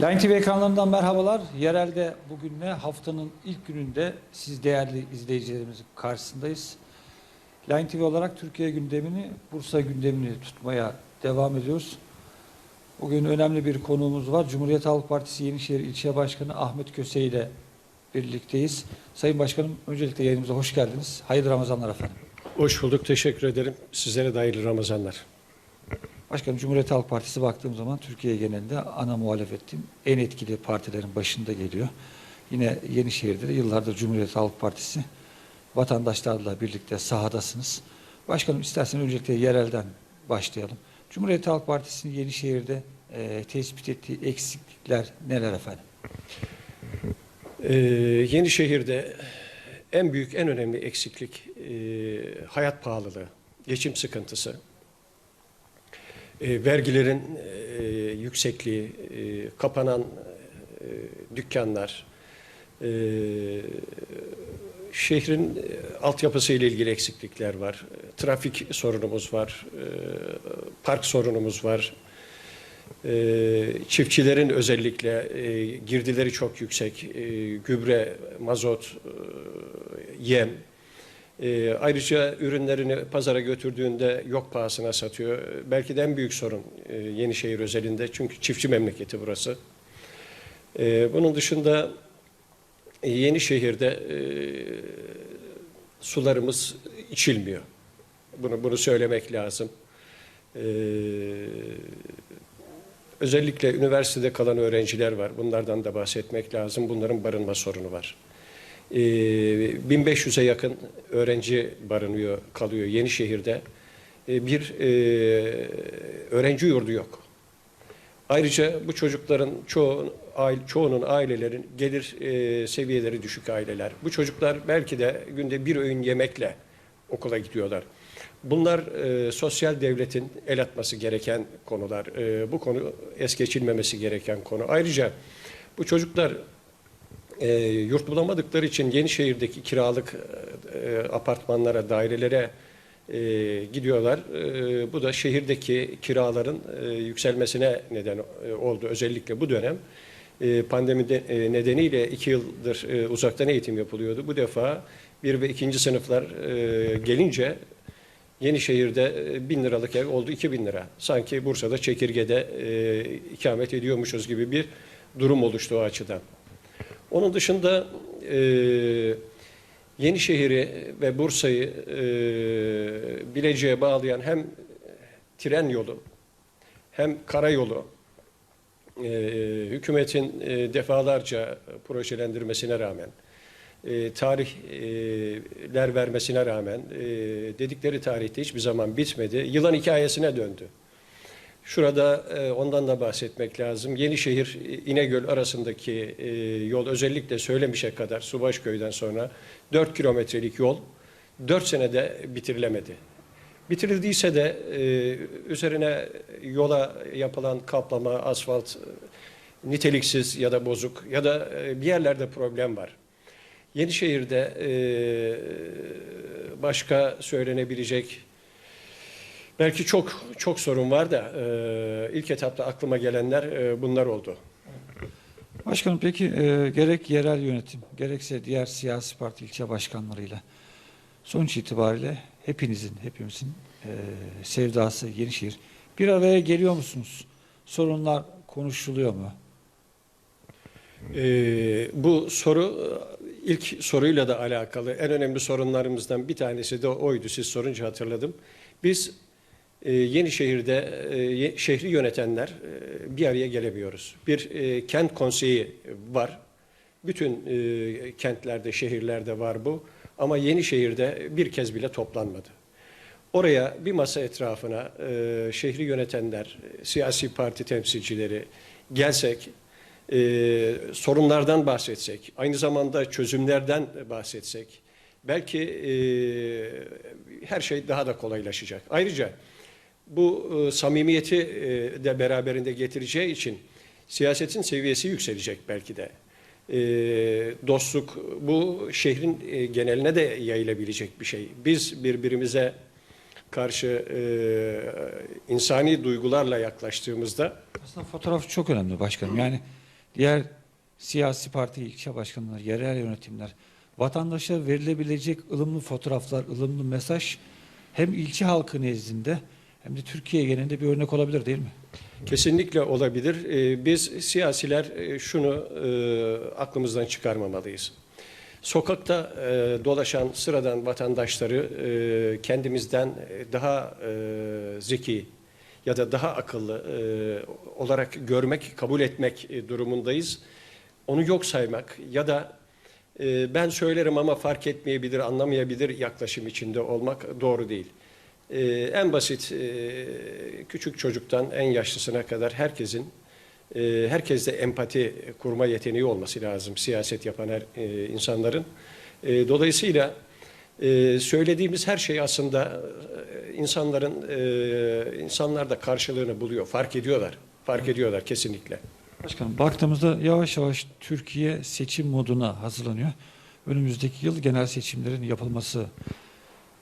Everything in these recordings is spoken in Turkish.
Line TV ekranlarından merhabalar. Yerelde bugün ne? Haftanın ilk gününde siz değerli izleyicilerimizin karşısındayız. Line TV olarak Türkiye gündemini, Bursa gündemini tutmaya devam ediyoruz. Bugün önemli bir konuğumuz var. Cumhuriyet Halk Partisi Yenişehir İlçe Başkanı Ahmet Köse ile birlikteyiz. Sayın Başkanım öncelikle yayınımıza hoş geldiniz. Hayırlı Ramazanlar efendim. Hoş bulduk, teşekkür ederim. Sizlere de hayırlı Ramazanlar. Başkanım Cumhuriyet Halk Partisi baktığım zaman Türkiye genelinde ana muhalefetin en etkili partilerin başında geliyor. Yine Yenişehir'de de yıllardır Cumhuriyet Halk Partisi vatandaşlarla birlikte sahadasınız. Başkanım istersen öncelikle yerelden başlayalım. Cumhuriyet Halk Partisi'nin Yenişehir'de e, tespit ettiği eksiklikler neler efendim? Ee, Yenişehir'de en büyük, en önemli eksiklik e, hayat pahalılığı, geçim sıkıntısı, e, vergilerin e, yüksekliği, e, kapanan e, dükkanlar, e, şehrin e, altyapısı ile ilgili eksiklikler var, e, trafik sorunumuz var, e, park sorunumuz var, Ee, çiftçilerin özellikle e, girdileri çok yüksek, e, gübre, mazot, e, yem. E, ayrıca ürünlerini pazara götürdüğünde yok pahasına satıyor. Belki de en büyük sorun e, Yenişehir özelinde çünkü çiftçi memleketi burası. E, bunun dışında e, Yenişehir'de e, sularımız içilmiyor. Bunu bunu söylemek lazım. E, Özellikle üniversitede kalan öğrenciler var. Bunlardan da bahsetmek lazım. Bunların barınma sorunu var. Ee, 1500'e yakın öğrenci barınıyor, kalıyor Yenişehir'de. Ee, bir e, öğrenci yurdu yok. Ayrıca bu çocukların çoğu, aile, çoğunun ailelerin gelir e, seviyeleri düşük aileler. Bu çocuklar belki de günde bir öğün yemekle okula gidiyorlar. Bunlar e, sosyal devletin el atması gereken konular. E, bu konu es geçilmemesi gereken konu. Ayrıca bu çocuklar e, yurt bulamadıkları için Yenişehir'deki kiralık e, apartmanlara, dairelere e, gidiyorlar. E, bu da şehirdeki kiraların e, yükselmesine neden e, oldu. Özellikle bu dönem e, pandemi de, e, nedeniyle iki yıldır e, uzaktan eğitim yapılıyordu. Bu defa bir ve ikinci sınıflar e, gelince Yenişehir'de e, bin liralık ev oldu 2000 lira. Sanki Bursa'da çekirgede e, ikamet ediyormuşuz gibi bir durum oluştu o açıdan. Onun dışında e, Yenişehir'i ve Bursa'yı e, Bilecik'e bağlayan hem tren yolu hem karayolu e, hükümetin e, defalarca projelendirmesine rağmen e, tarihler vermesine rağmen e, dedikleri tarihte hiçbir zaman bitmedi. Yılan hikayesine döndü. Şurada e, ondan da bahsetmek lazım. Yenişehir e, İnegöl arasındaki e, yol özellikle Söylemiş'e kadar Subaşköy'den sonra 4 kilometrelik yol 4 senede bitirilemedi. Bitirildiyse de e, üzerine yola yapılan kaplama, asfalt e, niteliksiz ya da bozuk ya da e, bir yerlerde problem var. Yenişehir'de e, başka söylenebilecek belki çok çok sorun var da e, ilk etapta aklıma gelenler e, bunlar oldu. Başkanım peki e, gerek yerel yönetim gerekse diğer siyasi parti ilçe başkanlarıyla sonuç itibariyle hepinizin, hepimizin e, sevdası Yenişehir. Bir araya geliyor musunuz? Sorunlar konuşuluyor mu? E, bu soru ilk soruyla da alakalı en önemli sorunlarımızdan bir tanesi de oydu. Siz sorunca hatırladım. Biz e, Yenişehir'de e, ye- şehri yönetenler e, bir araya gelemiyoruz. Bir e, kent konseyi var. Bütün e, kentlerde, şehirlerde var bu. Ama Yenişehir'de bir kez bile toplanmadı. Oraya bir masa etrafına şehri yönetenler, siyasi parti temsilcileri gelsek, sorunlardan bahsetsek, aynı zamanda çözümlerden bahsetsek, belki her şey daha da kolaylaşacak. Ayrıca bu e, samimiyeti e, de beraberinde getireceği için siyasetin seviyesi yükselecek belki de. E, dostluk bu şehrin e, geneline de yayılabilecek bir şey. Biz birbirimize karşı e, insani duygularla yaklaştığımızda Aslında fotoğraf çok önemli başkanım. Yani diğer siyasi parti ilçe başkanları, yerel yönetimler, vatandaşa verilebilecek ılımlı fotoğraflar, ılımlı mesaj hem ilçe halkı nezdinde hem de Türkiye genelinde bir örnek olabilir değil mi? Kesinlikle olabilir. Ee, Biz siyasiler e, şunu e, aklımızdan çıkarmamalıyız. Sokakta e, dolaşan sıradan vatandaşları kendimizden daha zeki ya da daha akıllı olarak görmek, kabul etmek durumundayız. Onu yok saymak ya da ben söylerim ama fark etmeyebilir, anlamayabilir yaklaşım içinde olmak doğru değil. Ee, en basit e, küçük çocuktan en yaşlısına kadar herkesin e, herkeste empati kurma yeteneği olması lazım siyaset yapan her e, insanların. E, dolayısıyla e, söylediğimiz her şey aslında e, insanların e, insanlar da karşılığını buluyor, fark ediyorlar. Fark ediyorlar kesinlikle. Başkanım baktığımızda yavaş yavaş Türkiye seçim moduna hazırlanıyor. Önümüzdeki yıl genel seçimlerin yapılması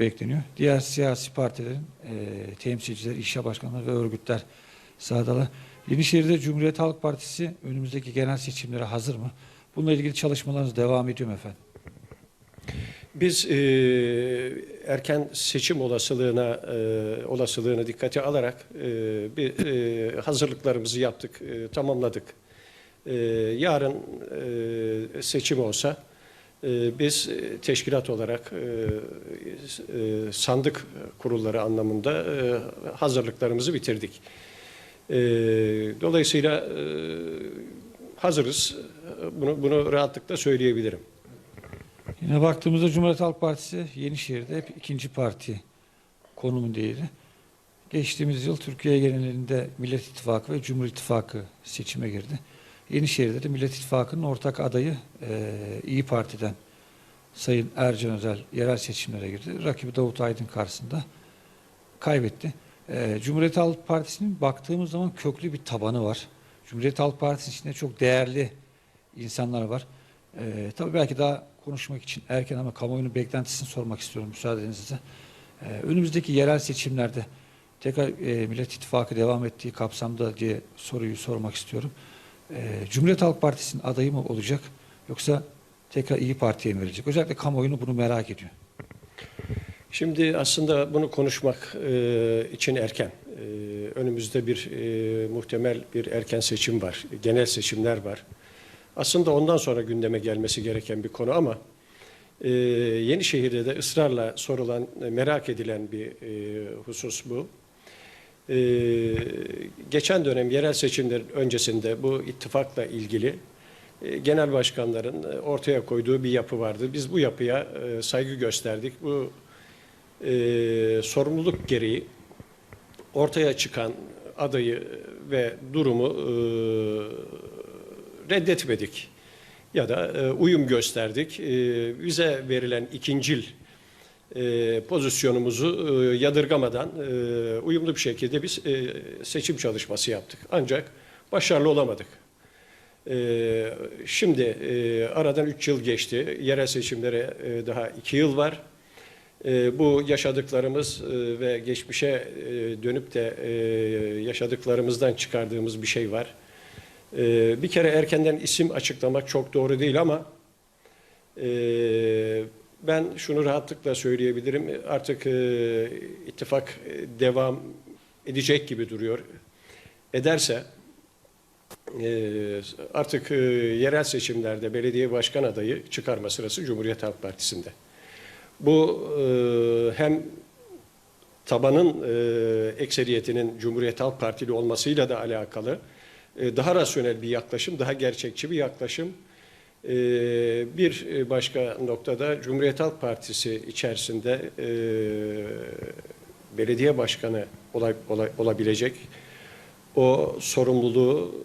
bekleniyor. Diğer siyasi partilerin e, temsilcileri, işe başkanları ve örgütler sahadalar. Yenişehir'de Cumhuriyet Halk Partisi önümüzdeki genel seçimlere hazır mı? Bununla ilgili çalışmalarınız devam ediyor mu efendim? Biz e, erken seçim olasılığına e, olasılığını dikkate alarak e, bir e, hazırlıklarımızı yaptık, e, tamamladık. E, yarın e, seçim olsa biz e, teşkilat olarak e, e, sandık kurulları anlamında hazırlıklarımızı bitirdik. E, dolayısıyla hazırız. Bunu bunu rahatlıkla söyleyebilirim. Yine baktığımızda Cumhuriyet Halk Partisi Yenişehir'de hep ikinci parti konumundaydı. Geçtiğimiz yıl Türkiye genelinde Millet İttifakı ve Cumhur İttifakı seçime girdi. Yenişehir'de de Millet İttifakı'nın ortak adayı eee İyi Parti'den Sayın Ercan Özel yerel seçimlere girdi. Rakibi Davut Aydın karşısında kaybetti. Eee, Cumhuriyet Halk Partisi'nin baktığımız zaman köklü bir tabanı var. Cumhuriyet Halk Partisi içinde çok değerli insanlar var. Ee, tabii belki daha konuşmak için erken ama kamuoyunun beklentisini sormak istiyorum müsaadenizle. Ee, önümüzdeki yerel seçimlerde tekrar e, Millet İttifakı devam ettiği kapsamda diye soruyu sormak istiyorum. Ee, Cumhuriyet Halk Partisi'nin adayı mı olacak yoksa tekrar İyi Parti'ye mi verilecek? Özellikle kamuoyunu bunu merak ediyor. Şimdi aslında bunu konuşmak e, için erken. E, önümüzde bir e, muhtemel bir erken seçim var, genel seçimler var. Aslında ondan sonra gündeme gelmesi gereken bir konu ama e, Yenişehir'de de ısrarla sorulan, e, merak edilen bir e, husus bu. E, geçen dönem yerel seçimlerin öncesinde bu ittifakla ilgili e, genel başkanların e, ortaya koyduğu bir yapı vardı. Biz bu yapıya e, saygı gösterdik. Bu e, sorumluluk gereği ortaya çıkan adayı ve durumu e, reddetmedik ya da e, uyum gösterdik. E, bize verilen ikincil e, pozisyonumuzu e, yadırgamadan e, uyumlu bir şekilde biz seçim çalışması yaptık. Ancak başarılı olamadık. Şimdi aradan 3 yıl geçti. Yerel seçimlere daha 2 yıl var. Bu yaşadıklarımız ve geçmişe dönüp de yaşadıklarımızdan çıkardığımız bir şey var. Bir kere erkenden isim açıklamak çok doğru değil ama ben şunu rahatlıkla söyleyebilirim. Artık e, ittifak e, devam edecek gibi duruyor. Ederse e, artık e, yerel seçimlerde belediye başkan adayı çıkarma sırası Cumhuriyet Halk Partisi'nde. Bu e, hem tabanın e, ekseriyetinin Cumhuriyet Halk Partili olmasıyla da alakalı e, daha rasyonel bir yaklaşım, daha gerçekçi bir yaklaşım. E, bir başka noktada Cumhuriyet Halk Partisi içerisinde e, belediye başkanı ola, ola, olabilecek o sorumluluğu,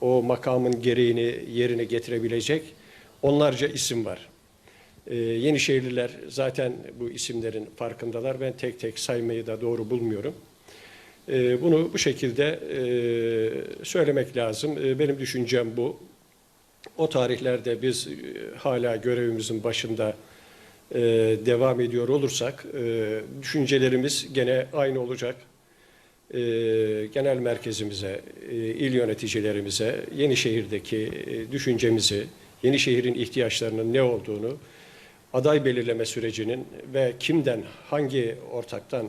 o makamın gereğini yerine getirebilecek onlarca isim var. Ee, Yenişehirliler zaten bu isimlerin farkındalar. Ben tek tek saymayı da doğru bulmuyorum. Ee, bunu bu şekilde e, söylemek lazım. Ee, benim düşüncem bu. O tarihlerde biz e, hala görevimizin başında e, devam ediyor olursak e, düşüncelerimiz gene aynı olacak. genel merkezimize, il yöneticilerimize Yenişehir'deki e, düşüncemizi, Yenişehir'in ihtiyaçlarının ne olduğunu, aday belirleme sürecinin ve kimden, hangi ortaktan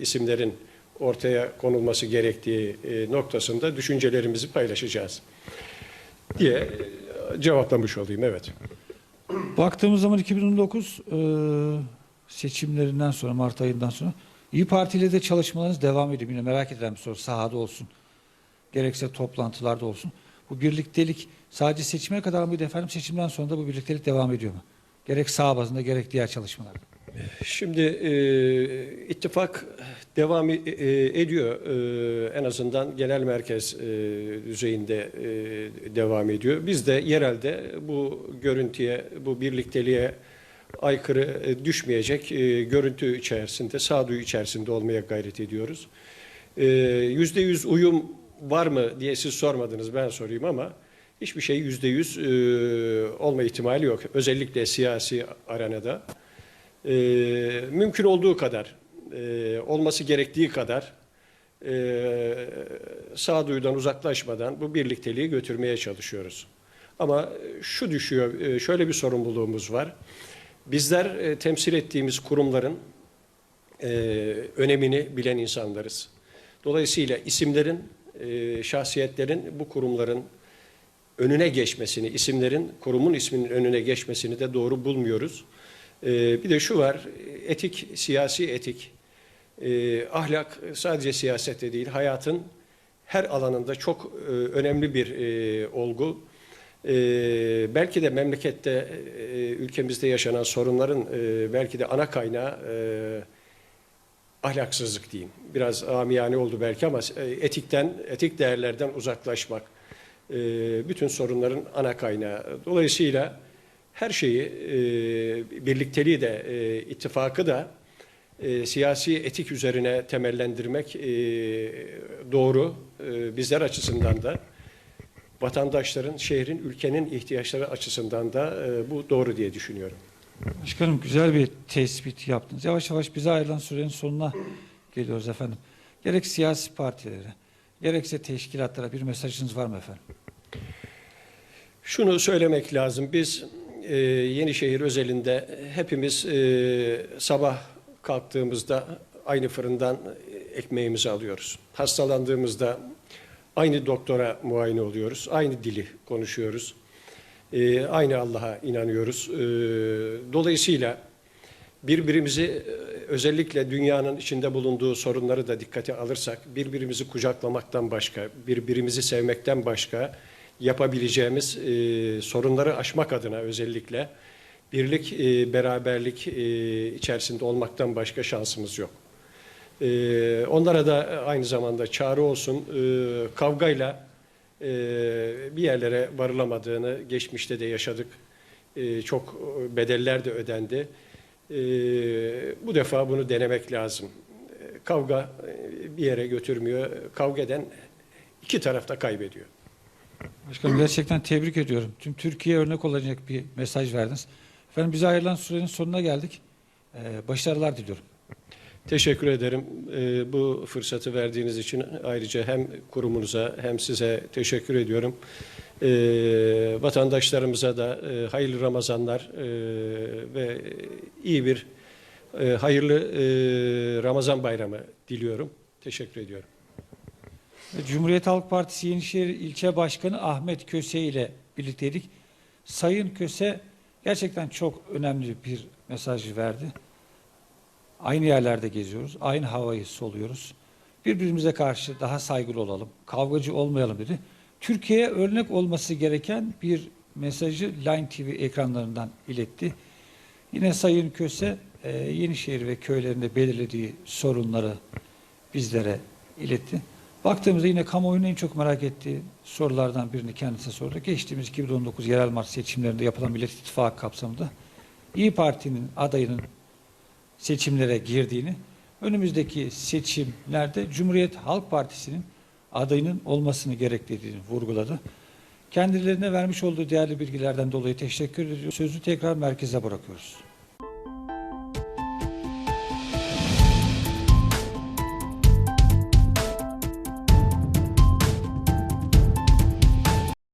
isimlerin ortaya konulması gerektiği noktasında düşüncelerimizi paylaşacağız diye cevaplamış olayım. Evet. Baktığımız zaman 2019 e, seçimlerinden sonra, Mart ayından sonra İyi Parti ile de çalışmalarınız devam ediyor. Yine merak edilen bir soru sahada olsun. Gerekse toplantılarda olsun. Bu birliktelik sadece seçime kadar mıydı efendim? Seçimden sonra da bu birliktelik devam ediyor mu? Gerek sağ bazında gerek diğer çalışmalarda. Şimdi e, ittifak devam e- e- ediyor. E, en azından genel merkez e, düzeyinde e, devam ediyor. Biz de yerelde bu görüntüye, bu birlikteliğe aykırı e, düşmeyecek e, görüntü içerisinde, sağduyu içerisinde olmaya gayret ediyoruz. E, Yüzde yüz uyum var mı diye siz sormadınız, ben sorayım ama hiçbir şey yüzde yüz olma ihtimali yok. Özellikle siyasi arenada e, mümkün olduğu kadar, e, olması gerektiği kadar e, sağduyudan uzaklaşmadan bu birlikteliği götürmeye çalışıyoruz. Ama şu düşüyor, e, şöyle bir sorumluluğumuz var. Bizler e, temsil ettiğimiz kurumların e, önemini bilen insanlarız. Dolayısıyla isimlerin, e, şahsiyetlerin bu kurumların önüne geçmesini, isimlerin kurumun isminin önüne geçmesini de doğru bulmuyoruz. Ee, bir de şu var, etik, siyasi etik, Ee, ahlak sadece siyasette değil, hayatın her alanında çok e, önemli bir e, olgu. Ee, belki de memlekette, e, ülkemizde yaşanan sorunların e, belki de ana kaynağı e, ahlaksızlık diyeyim. Biraz amiyane oldu belki ama e, etikten, etik değerlerden uzaklaşmak e, bütün sorunların ana kaynağı. Dolayısıyla her şeyi, e, birlikteliği de, e, ittifakı da e, siyasi etik üzerine temellendirmek e, doğru. E, bizler açısından da, vatandaşların, şehrin, ülkenin ihtiyaçları açısından da e, bu doğru diye düşünüyorum. Başkanım güzel bir tespit yaptınız. Yavaş yavaş bize ayrılan sürenin sonuna geliyoruz efendim. Gerek siyasi partilere, gerekse teşkilatlara bir mesajınız var mı efendim? Şunu söylemek lazım. Biz e, Yenişehir özelinde hepimiz e, sabah kalktığımızda aynı fırından ekmeğimizi alıyoruz. Hastalandığımızda aynı doktora muayene oluyoruz. Aynı dili konuşuyoruz. E, aynı Allah'a inanıyoruz. E, dolayısıyla birbirimizi özellikle dünyanın içinde bulunduğu sorunları da dikkate alırsak birbirimizi kucaklamaktan başka, birbirimizi sevmekten başka yapabileceğimiz e, sorunları aşmak adına özellikle birlik, e, beraberlik e, içerisinde olmaktan başka şansımız yok. E, onlara da aynı zamanda çağrı olsun, e, kavgayla e, bir yerlere varılamadığını geçmişte de yaşadık. E, çok bedeller de ödendi. E, bu defa bunu denemek lazım. E, Kavga e, bir yere götürmüyor. Kavga eden iki tarafta kaybediyor. Başkanım gerçekten tebrik ediyorum. Tüm Türkiye örnek olacak bir mesaj verdiniz. Efendim bize ayrılan sürenin sonuna geldik. Ee, başarılar diliyorum. Teşekkür ederim. Ee, bu fırsatı verdiğiniz için ayrıca hem kurumunuza hem size teşekkür ediyorum. Ee, vatandaşlarımıza da e, hayırlı Ramazanlar e, ve iyi bir e, hayırlı e, Ramazan bayramı diliyorum. Teşekkür ediyorum. Cumhuriyet Halk Partisi Yenişehir İlçe Başkanı Ahmet Köse ile birlikteydik. Sayın Köse gerçekten çok önemli bir mesaj verdi. Aynı yerlerde geziyoruz, aynı havayı soluyoruz. Birbirimize karşı daha saygılı olalım, kavgacı olmayalım dedi. Türkiye'ye örnek olması gereken bir mesajı Line TV ekranlarından iletti. Yine Sayın Köse e, Yenişehir ve köylerinde belirlediği sorunları bizlere iletti. Baktığımızda yine kamuoyunun en çok merak ettiği sorulardan birini kendisine sordu. Geçtiğimiz 2019 yerel mart seçimlerinde yapılan Millet İttifakı kapsamında İyi Parti'nin adayının seçimlere girdiğini, önümüzdeki seçimlerde Cumhuriyet Halk Partisi'nin adayının olmasını gerektirdiğini vurguladı. Kendilerine vermiş olduğu değerli bilgilerden dolayı teşekkür ediyoruz. Sözü tekrar merkeze bırakıyoruz.